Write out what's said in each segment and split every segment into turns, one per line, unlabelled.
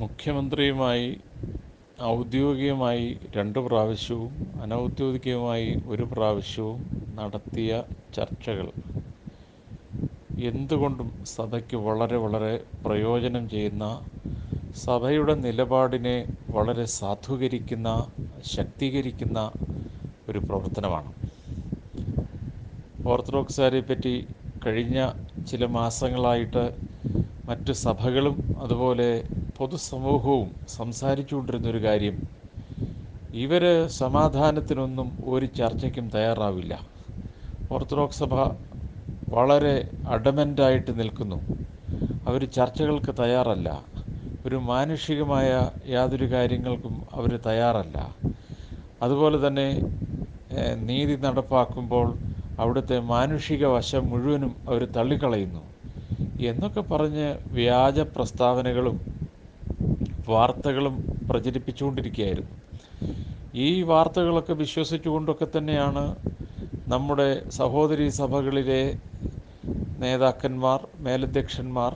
മുഖ്യമന്ത്രിയുമായി ഔദ്യോഗികമായി രണ്ട് പ്രാവശ്യവും അനൗദ്യോഗികമായി ഒരു പ്രാവശ്യവും നടത്തിയ ചർച്ചകൾ. എന്തുകൊണ്ടും സഭയ്ക്ക് വളരെ വളരെ പ്രയോജനം ചെയ്യുന്ന സഭയുടെ നിലപാടിനെ വളരെ സാധൂകരിക്കുന്ന ശക്തീകരിക്കുന്ന ഒരു പ്രവർത്തനമാണ്. ഓർത്തഡോക്സുകാരെ പറ്റി കഴിഞ്ഞ ചില മാസങ്ങളായിട്ട് മറ്റ് സഭകളും അതുപോലെ പൊതുസമൂഹവും സംസാരിച്ചുകൊണ്ടിരുന്നൊരു കാര്യം. ഇവർ സമാധാനത്തിനൊന്നും ഒരു ചർച്ചയ്ക്കും തയ്യാറാവില്ല. ഓർത്തഡോക്സ് സഭ വളരെ അഡമന്റായിട്ട് നിൽക്കുന്നു. അവർ ചർച്ചകൾക്ക് തയ്യാറല്ല. ഒരു മാനുഷികമായ യാതൊരു കാര്യങ്ങൾക്കും അവർ തയ്യാറല്ല. അതുപോലെ തന്നെ നീതി നടപ്പാക്കുമ്പോൾ അവിടുത്തെ മാനുഷിക വശം മുഴുവനും അവർ തള്ളിക്കളയുന്നു. എന്നൊക്കെ പറഞ്ഞ് വ്യാജ പ്രസ്താവനകളും വാർത്തകളും പ്രചരിപ്പിച്ചുകൊണ്ടിരിക്കുകയായിരുന്നു. ഈ വാർത്തകളൊക്കെ വിശ്വസിച്ചുകൊണ്ടൊക്കെ തന്നെയാണ് നമ്മുടെ സഹോദരി സഭകളിലെ നേതാക്കന്മാർ മേലധ്യക്ഷന്മാർ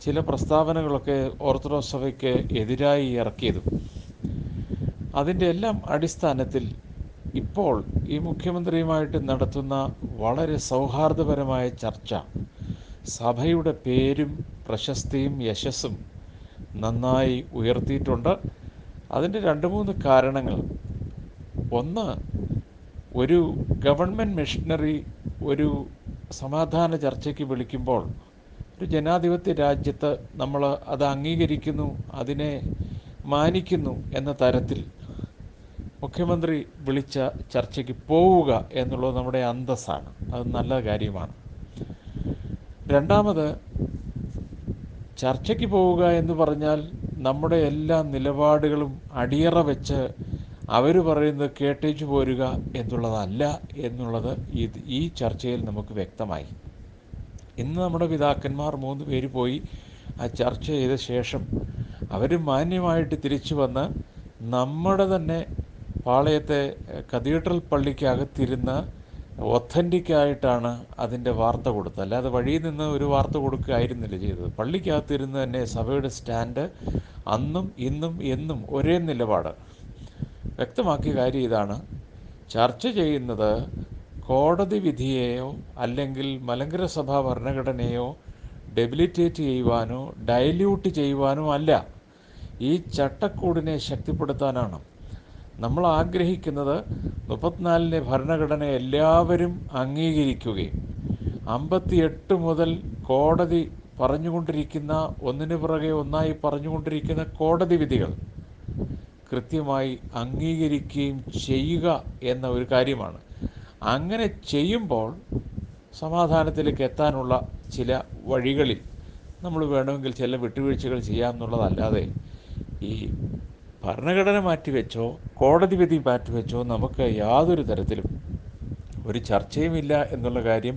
ചില പ്രസ്താവനകളൊക്കെ ഓർത്തഡോക്സ് സഭയ്ക്ക് എതിരായി ഇറക്കിയതും. അതിന്റെ എല്ലാം അടിസ്ഥാനത്തിൽ ഇപ്പോൾ ഈ മുഖ്യമന്ത്രിയുമായിട്ട് നടത്തുന്ന വളരെ സൗഹാർദ്ദപരമായ ചർച്ച സഭയുടെ പേരും പ്രശസ്തിയും യശസ്സും നന്നായി ഉയർത്തിയിട്ടുണ്ട്. അതിന്റെ രണ്ട് മൂന്ന് കാരണങ്ങൾ. ഒന്ന് ഒരു ഗവൺമെന്റ് മെഷീനറി ഒരു സമാധാന ചർച്ചയ്ക്ക് വിളിക്കുമ്പോൾ ഒരു ജനാധിപത്യ രാജ്യത്ത് നമ്മൾ അത് അംഗീകരിക്കുന്നു അതിനെ മാനിക്കുന്നു എന്ന തരത്തിൽ മുഖ്യമന്ത്രി വിളിച്ച ചർച്ചയ്ക്ക് പോവുക എന്നുള്ളത് നമ്മുടെ അന്തസ്സാണ്. അത് നല്ല കാര്യമാണ്. രണ്ടാമത് ചർച്ചയ്ക്ക് പോവുക എന്ന് പറഞ്ഞാൽ നമ്മുടെ എല്ലാ നിലപാടുകളും അടിയറ വെച്ച് അവർ പറയുന്നത് കേട്ടേച്ചു പോരുക എന്നുള്ളതല്ല എന്നുള്ളത് ഇത് ഈ ചർച്ചയിൽ നമുക്ക് വ്യക്തമായി. ഇന്ന് നമ്മുടെ പിതാക്കന്മാർ മൂന്ന് പേര് പോയി ആ ചർച്ച ചെയ്ത ശേഷം അവർ മാന്യമായിട്ട് തിരിച്ചു വന്ന് നമ്മുടെ തന്നെ പാളയത്തെ കത്തീഡ്രൽ പള്ളിക്കകത്തിരുന്ന് ഒത്തന്റിക്കായിട്ടാണ് അതിന്റെ വാർത്ത കൊടുത്തത്. അല്ലാതെ വഴിയിൽ നിന്ന് ഒരു വാർത്ത കൊടുക്കുകയായിരുന്നില്ല ചെയ്തത്. പള്ളിക്കകത്തിരുന്ന് തന്നെ സഭയുടെ സ്റ്റാൻഡ് അന്നും ഇന്നും എന്നും ഒരേ നിലപാട്. വ്യക്തമാക്കിയ കാര്യം ഇതാണ്. ചർച്ച ചെയ്യുന്നത് കോടതി വിധിയെയോ അല്ലെങ്കിൽ മലങ്കര സഭാ ഭരണഘടനയോ ഡെബിലിറ്റേറ്റ് ചെയ്യുവാനോ ഡൈല്യൂട്ട് ചെയ്യുവാനോ അല്ല. ഈ ചട്ടക്കൂടിനെ ശക്തിപ്പെടുത്താനാണ്. നമ്മൾ ആഗ്രഹിക്കുന്നത് മുപ്പത്തിനാലിലെ ഭരണഘടന എല്ലാവരും അംഗീകരിക്കുകയും അമ്പത്തിയെട്ട് മുതൽ കോടതി പറഞ്ഞുകൊണ്ടിരിക്കുന്ന ഒന്നിനു പുറകെ ഒന്നായി പറഞ്ഞുകൊണ്ടിരിക്കുന്ന കോടതി വിധികൾ കൃത്യമായി അംഗീകരിക്കുകയും ചെയ്യുക എന്ന ഒരു കാര്യമാണ്. അങ്ങനെ ചെയ്യുമ്പോൾ സമാധാനത്തിലേക്ക് എത്താനുള്ള ചില വഴികളിൽ നമ്മൾ വേണമെങ്കിൽ ചില വിട്ടുവീഴ്ചകൾ ചെയ്യാമെന്നുള്ളതല്ലാതെ ഈ ഭരണഘടന മാറ്റിവെച്ചോ കോടതി വിധി മാറ്റിവെച്ചോ നമുക്ക് യാതൊരു തരത്തിലും ഒരു ചർച്ചയുമില്ല എന്നുള്ള കാര്യം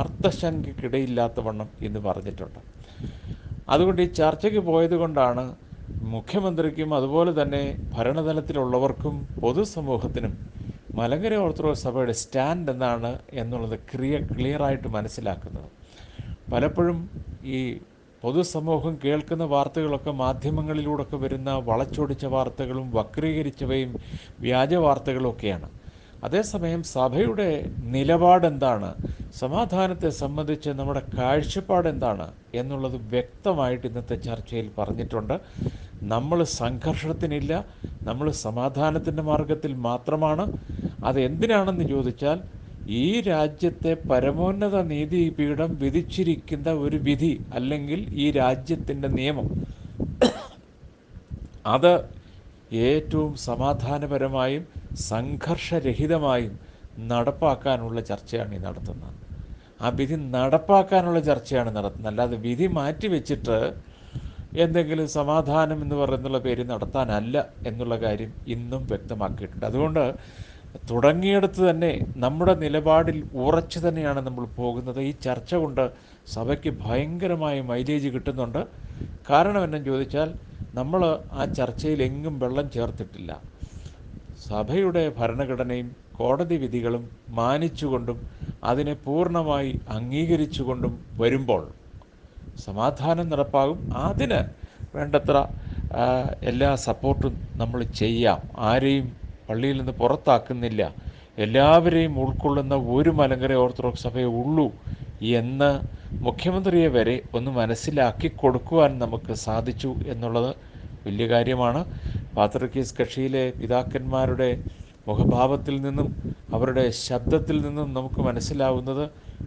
അർത്ഥശങ്കയ്ക്കിടയില്ലാത്ത വണ്ണം ഇന്ന് പറഞ്ഞിട്ടുണ്ട്. അതുകൊണ്ട് ഈ ചർച്ചയ്ക്ക് പോയത് കൊണ്ടാണ് മുഖ്യമന്ത്രിക്കും അതുപോലെ തന്നെ ഭരണതലത്തിലുള്ളവർക്കും പൊതുസമൂഹത്തിനും മലങ്കര ഓർത്തഡോക്സ് സഭയുടെ സ്റ്റാൻഡ് എന്നാണ് എന്നുള്ളത് ക്ലിയർ ക്ലിയറായിട്ട് മനസ്സിലാക്കുന്നത്. പലപ്പോഴും ഈ പൊതുസമൂഹം കേൾക്കുന്ന വാർത്തകളൊക്കെ മാധ്യമങ്ങളിലൂടെയൊക്കെ വരുന്ന വളച്ചൊടിച്ച വാർത്തകളും വക്രീകരിച്ചവയും വ്യാജ വാർത്തകളും ഒക്കെയാണ് അതേസമയം സഭയുടെ നിലപാടെന്താണ്? സമാധാനത്തെ സംബന്ധിച്ച് നമ്മുടെ കാഴ്ചപ്പാട് എന്താണ് എന്നുള്ളത് വ്യക്തമായിട്ട് ഇന്നത്തെ ചർച്ചയിൽ പറഞ്ഞിട്ടുണ്ട്. നമ്മൾ സംഘർഷത്തിനില്ല നമ്മൾ സമാധാനത്തിന്റെ മാർഗത്തിൽ മാത്രമാണ്. അതെന്തിനാണെന്ന് ചോദിച്ചാൽ ഈ രാജ്യത്തെ പരമോന്നത നീതിപീഠം വിധിച്ചിരിക്കുന്ന ഒരു വിധി അല്ലെങ്കിൽ ഈ രാജ്യത്തിന്റെ നിയമം. അത് ഏറ്റവും സമാധാനപരമായും സംഘർഷരഹിതമായും നടപ്പാക്കാനുള്ള ചർച്ചയാണ് ഈ നടത്തുന്നത്. ആ വിധി നടപ്പാക്കാനുള്ള ചർച്ചയാണ് നടത്തുന്നത്. അല്ലാതെ വിധി മാറ്റി വെച്ചിട്ട് എന്തെങ്കിലും സമാധാനം എന്ന് പറയുന്നുള്ള പേര് നടത്താനല്ല എന്നുള്ള കാര്യം ഇന്നും വ്യക്തമാക്കിയിട്ടുണ്ട്. അതുകൊണ്ട് തുടങ്ങിയെടുത്ത് തന്നെ നമ്മുടെ നിലപാടിൽ ഉറച്ചു തന്നെയാണ് നമ്മൾ പോകുന്നത്. ഈ ചർച്ച കൊണ്ട് സഭയ്ക്ക് ഭയങ്കരമായ മൈലേജ് കിട്ടുന്നുണ്ട്. കാരണം എന്നു ചോദിച്ചാൽ നമ്മൾ ആ ചർച്ചയിൽ എങ്ങും വെള്ളം ചേർത്തിട്ടില്ല. സഭയുടെ ഭരണഘടനയും കോടതി വിധികളും മാനിച്ചുകൊണ്ടും അതിനെ പൂർണമായി അംഗീകരിച്ചുകൊണ്ടും വരുമ്പോൾ സമാധാനം നടപ്പാകും. അതിന് വേണ്ടത്ര എല്ലാ സപ്പോർട്ടും നമ്മൾ ചെയ്യാം. ആരെയും പള്ളിയിൽ നിന്ന് പുറത്താക്കുന്നില്ല. എല്ലാവരെയും ഉൾക്കൊള്ളുന്ന ഒരു മലങ്കര ഓർത്തഡോക്സ് സഭയെ ഉള്ളൂ എന്ന് മുഖ്യമന്ത്രിയെ വരെ ഒന്ന് മനസ്സിലാക്കി കൊടുക്കുവാൻ നമുക്ക് സാധിച്ചു എന്നുള്ളത് വലിയ കാര്യമാണ്. പാത്രക്കീസ് കക്ഷിയിലെ പിതാക്കന്മാരുടെ മുഖഭാവത്തിൽ നിന്നും അവരുടെ ശബ്ദത്തിൽ നിന്നും നമുക്ക് മനസ്സിലാവുന്നത്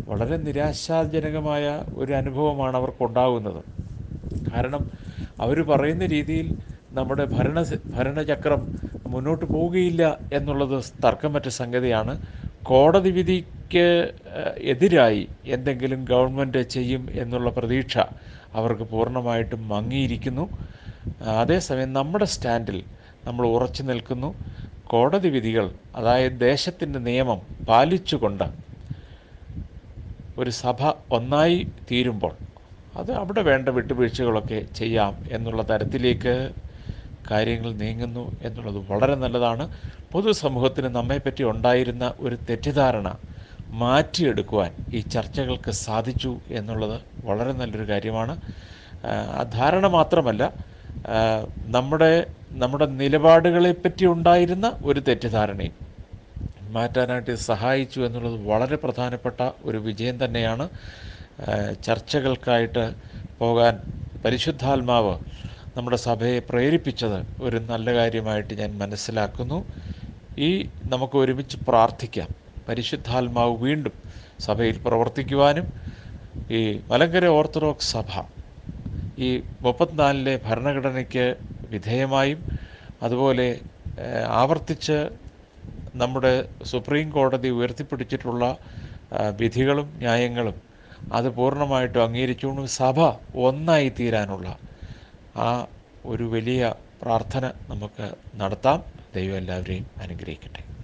വളരെ നിരാശാജനകമായ ഒരു അനുഭവമാണ് അവർക്കുണ്ടാകുന്നത് കാരണം അവർ പറയുന്ന രീതിയിൽ നമ്മുടെ ഭരണ ഭരണചക്രം മുന്നോട്ട് പോവുകയില്ല എന്നുള്ളത് തർക്കമറ്റ സംഗതിയാണ്. കോടതി വിധിക്ക് എതിരായി എന്തെങ്കിലും ഗവൺമെന്റ് ചെയ്യും എന്നുള്ള പ്രതീക്ഷ അവർക്ക് പൂർണമായിട്ടും മങ്ങിയിരിക്കുന്നു. അതേസമയം നമ്മുടെ സ്റ്റാൻഡിൽ നമ്മൾ ഉറച്ചു നിൽക്കുന്നു. കോടതി വിധികൾ അതായത് ദേശത്തിന്റെ നിയമം പാലിച്ചുകൊണ്ട് ഒരു സഭ ഒന്നായി തീരുമ്പോൾ അത് അവിടെ വേണ്ട വിട്ടുവീഴ്ചകളൊക്കെ ചെയ്യാം എന്നുള്ള തരത്തിലേക്ക് കാര്യങ്ങൾ നീങ്ങുന്നു എന്നുള്ളത് വളരെ നല്ലതാണ്. പൊതുസമൂഹത്തിന് നമ്മെപ്പറ്റി ഉണ്ടായിരുന്ന ഒരു തെറ്റിദ്ധാരണ മാറ്റിയെടുക്കുവാൻ ഈ ചർച്ചകൾക്ക് സാധിച്ചു എന്നുള്ളത് വളരെ നല്ലൊരു കാര്യമാണ്. ആ, ധാരണ മാത്രമല്ല നമ്മുടെ നമ്മുടെ നിലപാടുകളെപ്പറ്റി ഉണ്ടായിരുന്ന ഒരു തെറ്റിദ്ധാരണയും മാറ്റാനായിട്ട് സഹായിച്ചു എന്നുള്ളത് വളരെ പ്രധാനപ്പെട്ട ഒരു വിജയം തന്നെയാണ്. ചർച്ചകൾക്കായിട്ട് പോകാൻ പരിശുദ്ധാത്മാവ് നമ്മുടെ സഭയെ പ്രേരിപ്പിച്ചത് ഒരു നല്ല കാര്യമായിട്ട് ഞാൻ മനസ്സിലാക്കുന്നു. ഈ നമുക്ക് ഒരുമിച്ച് പ്രാർത്ഥിക്കാം. പരിശുദ്ധാത്മാവ് വീണ്ടും സഭയിൽ പ്രവർത്തിക്കുവാനും ഈ മലങ്കര ഓർത്തഡോക്സ് സഭ ഈ മുപ്പത്തിനാലിലെ ഭരണഘടനയ്ക്ക് വിധേയമായും അതുപോലെ ആവർത്തിച്ച് നമ്മുടെ സുപ്രീം കോടതി ഉയർത്തിപ്പിടിച്ചിട്ടുള്ള വിധികളും ന്യായങ്ങളും അത് പൂർണമായിട്ടും അംഗീകരിച്ചുകൊണ്ട് സഭ ഒന്നായി തീരാനുള്ള ആ ഒരു വലിയ പ്രാർത്ഥന നമുക്ക് നടത്താം. ദൈവം എല്ലാവരെയും അനുഗ്രഹിക്കട്ടെ.